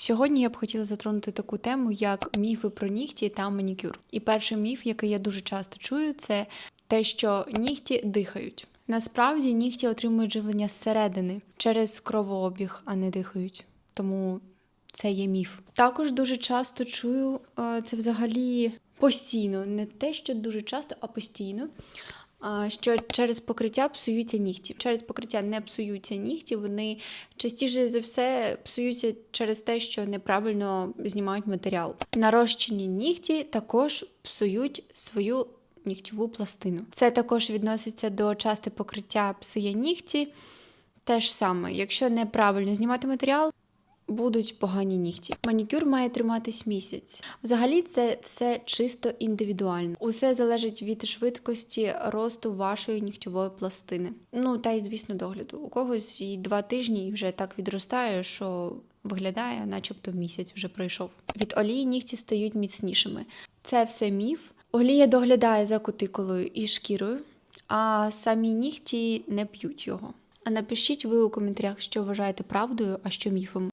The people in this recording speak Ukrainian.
Сьогодні я б хотіла затронути таку тему, як міфи про нігті та манікюр. І перший міф, який я дуже часто чую, це те, що нігті дихають. Насправді нігті отримують живлення зсередини через кровообіг, а не дихають. Тому це є міф. Також дуже часто чую е, це взагалі постійно, не те, що дуже часто, а постійно. Що через покриття псуються нігті. Через покриття не псуються нігті, вони частіше за все псуються через те, що неправильно знімають матеріал. Нарощені нігті також псують свою нігтєву пластину. Це також відноситься до часте покриття псує нігті. Те ж саме, якщо неправильно знімати матеріал, будуть погані нігті. Манікюр має триматись місяць. Взагалі, це все чисто індивідуально. Усе залежить від швидкості росту вашої нігтєвої пластини. Ну та й звісно догляду. У когось і два тижні вже так відростає, що виглядає, начебто місяць вже пройшов. Від олії нігті стають міцнішими. Це все міф. Олія доглядає за кутикулою і шкірою, а самі нігті не п'ють його. А напишіть ви у коментарях, що вважаєте правдою, а що міфом.